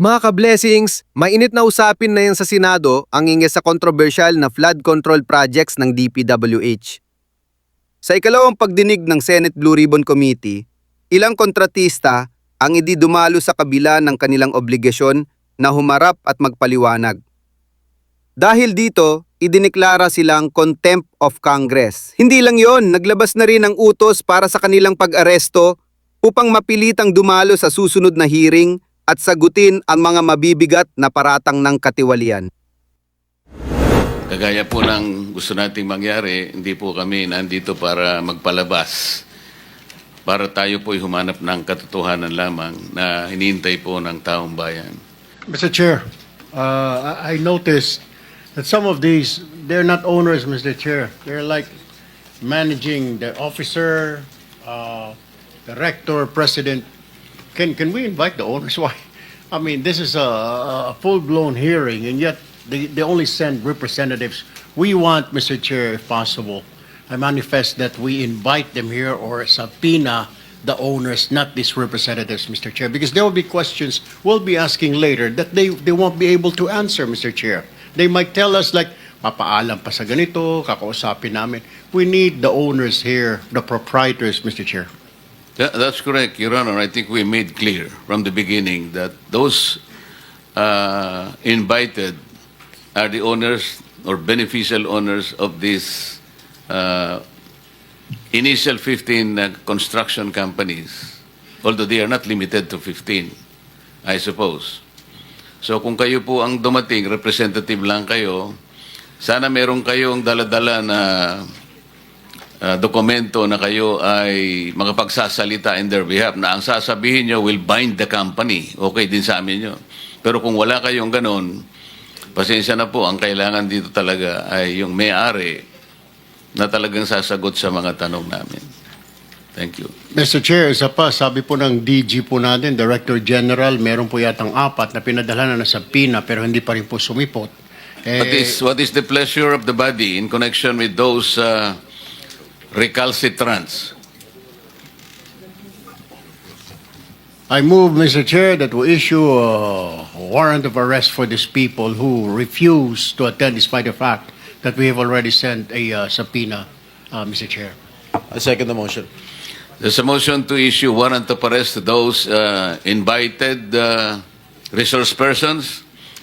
Mga ka-blessings, mainit na usapin na yan sa Senado ang ingay sa kontrobersyal na flood control projects ng DPWH. Sa ikalawang pagdinig ng Senate Blue Ribbon Committee, ilang kontratista ang hindi dumalo sa kabila ng kanilang obligasyon na humarap at magpaliwanag. Dahil dito, idineklara silang contempt of Congress. Hindi lang yon, naglabas na rin ng utos para sa kanilang pag-aresto upang mapilitang dumalo sa susunod na hearing at sagutin ang mga mabibigat na paratang ng katiwalian. Kagaya po ng gusto nating mangyari, hindi po kami nandito para magpalabas. Para tayo po'y humanap ng katotohanan lamang na hinihintay po ng taong bayan. Mr. Chair, uh, I I noticed that some of these, they're not owners, Mr. Chair. They're like managing the officer, uh, director, president. Can, can we invite the owners? Why? I mean, this is a, a full-blown hearing, and yet they, they only send representatives. We want, Mr. Chair, if possible, I manifest that we invite them here or subpoena the owners, not these representatives, Mr. Chair, because there will be questions we'll be asking later that they, they won't be able to answer, Mr. Chair. They might tell us like, papaalam pa sa ganito, kakausapin namin. We need the owners here, the proprietors, Mr. Chair. That, that's correct, Your Honor. I think we made clear from the beginning that those uh, invited are the owners or beneficial owners of these uh, initial 15 uh, construction companies, although they are not limited to 15, I suppose. So kung kayo po ang dumating, representative lang kayo, sana meron kayong daladala na uh, dokumento na kayo ay makapagsasalita in their behalf na ang sasabihin nyo will bind the company. Okay din sa amin yun. Pero kung wala kayong ganon, pasensya na po, ang kailangan dito talaga ay yung may-ari na talagang sasagot sa mga tanong namin. Thank you. Mr. Chair, isa pa, sabi po ng DG po natin, Director General, meron po yatang apat na pinadala na sa PINA pero hindi pa rin po sumipot. Eh, What is, what is the pleasure of the body in connection with those uh, recalcitrants? I move, Mr. Chair, that we issue a warrant of arrest for these people who refuse to attend despite the fact that we have already sent a uh, subpoena, uh, Mr. Chair. I second the motion. There's a motion to issue warrant of arrest to those uh, invited uh, resource persons.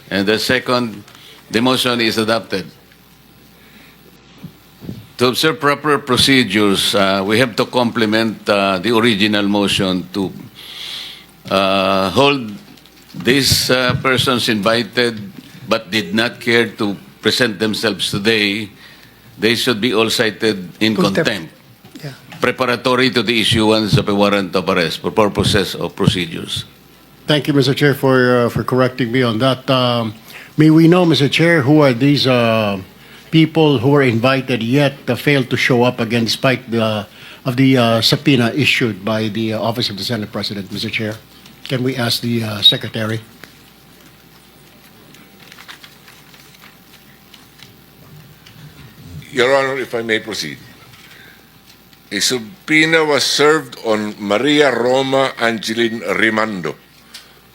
And the second, the motion is adopted. To observe proper procedures, uh, we have to complement uh, the original motion to uh, hold these uh, persons invited but did not care to present themselves today. They should be all cited in Contempt. contempt preparatory to the issuance of a warrant of arrest for purposes of procedures. Thank you, Mr. Chair, for, uh, for correcting me on that. Um, May we know, Mr. Chair, who are these uh, people who were invited yet uh, failed to show up again despite the, of the uh, subpoena issued by the uh, Office of the Senate President, Mr. Chair? Can we ask the uh, Secretary? Your Honor, if I may proceed. A subpoena was served on Maria Roma Angeline Rimando,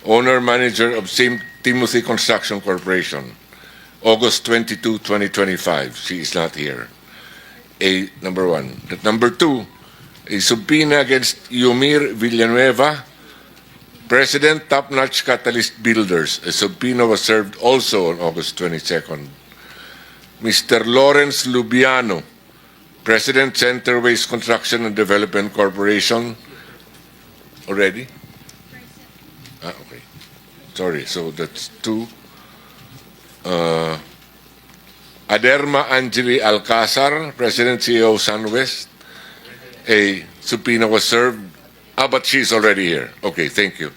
owner-manager of St. Timothy Construction Corporation, August 22, 2025. She is not here. A, number one. Number two, a subpoena against Yumir Villanueva, President Top Notch Catalyst Builders. A subpoena was served also on August 22nd. Mr. Lawrence Lubiano, President Center Waste Construction and Development Corporation. Already? Ah, okay. Sorry, so that's two. Uh, Aderma Angeli Alcazar, President CEO SunWest. A subpoena was served. Ah, but she's already here. Okay, thank you.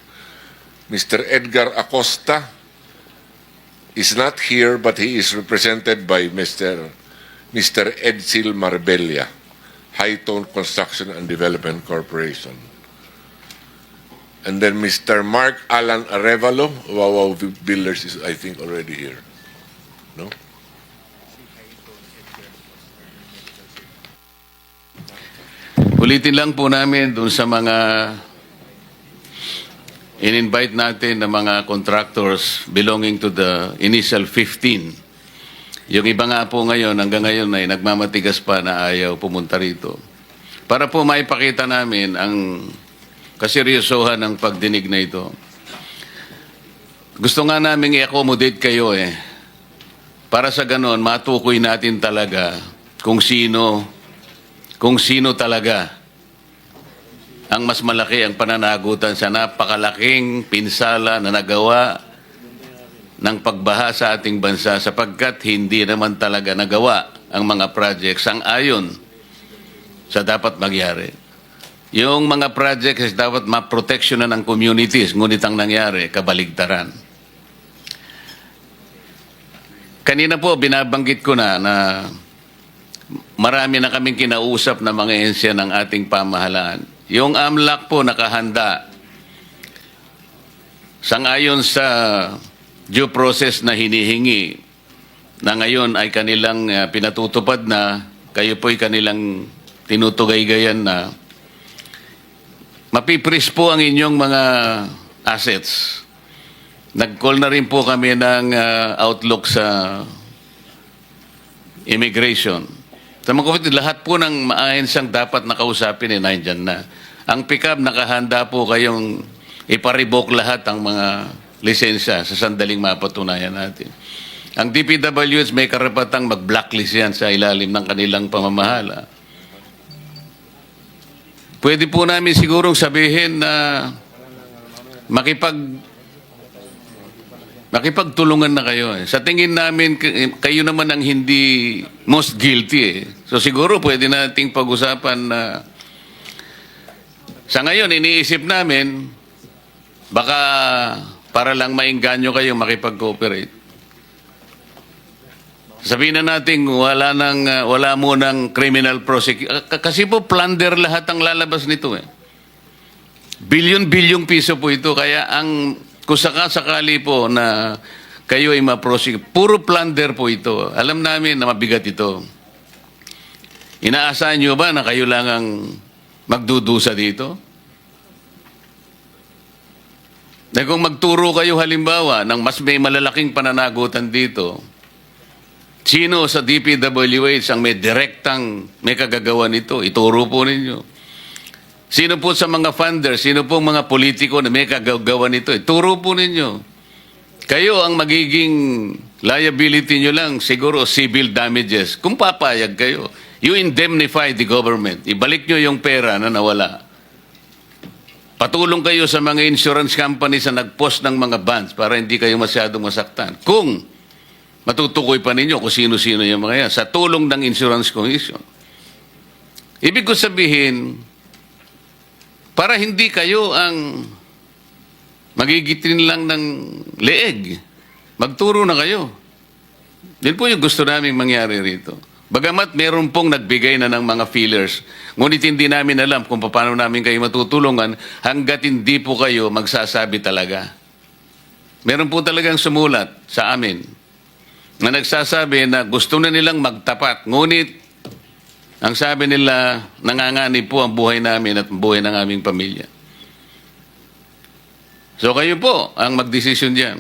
Mr. Edgar Acosta, is not here, but he is represented by Mr. Mr. Edsel Marbella, High Tone Construction and Development Corporation. And then Mr. Mark Alan Arevalo, Wawaw Builders is, I think, already here. No? Ulitin lang po namin dun sa mga in-invite natin ng mga contractors belonging to the initial 15. Yung iba nga po ngayon, hanggang ngayon ay nagmamatigas pa na ayaw pumunta rito. Para po maipakita namin ang kaseryosohan ng pagdinig na ito. Gusto nga namin i-accommodate kayo eh. Para sa ganon, matukoy natin talaga kung sino, kung sino talaga ang mas malaki ang pananagutan sa napakalaking pinsala na nagawa ng pagbaha sa ating bansa sapagkat hindi naman talaga nagawa ang mga projects ang ayon sa dapat magyari. Yung mga projects dapat ma-protectionan ng communities, ngunit ang nangyari, kabaligtaran. Kanina po, binabanggit ko na na marami na kaming kinausap na mga ensya ng ating pamahalaan. Yung AMLAC po nakahanda sangayon sa due process na hinihingi na ngayon ay kanilang uh, pinatutupad na kayo po'y kanilang tinutugay-gayan na mapipris po ang inyong mga assets. Nag-call na rin po kami ng uh, outlook sa immigration. Sa mga kapatid, lahat po ng maahensang dapat nakausapin eh, nandyan na. Ang pick-up, nakahanda po kayong iparibok lahat ang mga lisensya sa sandaling mapatunayan natin. Ang DPWH may karapatang mag-blacklist yan sa ilalim ng kanilang pamamahala. Pwede po namin sigurong sabihin na makipag makipagtulungan na kayo. Eh. Sa tingin namin, k- kayo naman ang hindi most guilty. Eh. So siguro pwede nating pag-usapan na sa ngayon, iniisip namin, baka para lang maingganyo kayo makipag-cooperate. Sabihin na natin, wala, nang, uh, wala mo ng criminal prosecution. Kasi po, plunder lahat ang lalabas nito eh. Bilyon-bilyong piso po ito. Kaya ang kung sakali po na kayo ay ma-prosecute, puro plunder po ito. Alam namin na mabigat ito. Inaasahan nyo ba na kayo lang ang magdudusa dito? Na kung magturo kayo halimbawa ng mas may malalaking pananagutan dito, sino sa DPWH ang may direktang may kagagawa nito? Ituro po ninyo. Sino po sa mga funders, sino po mga politiko na may kagagawa nito? Ituro po ninyo. Kayo ang magiging liability nyo lang, siguro civil damages. Kung papayag kayo, you indemnify the government. Ibalik nyo yung pera na nawala. Patulong kayo sa mga insurance companies na nag-post ng mga bonds para hindi kayo masyadong masaktan. Kung matutukoy pa ninyo kung sino-sino yung mga yan, sa tulong ng insurance commission. Ibig ko sabihin, para hindi kayo ang magigitin lang ng leeg. Magturo na kayo. Yan po yung gusto namin mangyari rito. Bagamat meron pong nagbigay na ng mga feelers, ngunit hindi namin alam kung paano namin kayo matutulungan hanggat hindi po kayo magsasabi talaga. Meron po talagang sumulat sa amin na nagsasabi na gusto na nilang magtapat, ngunit ang sabi nila, nanganganib po ang buhay namin at buhay ng aming pamilya. So kayo po ang magdesisyon diyan.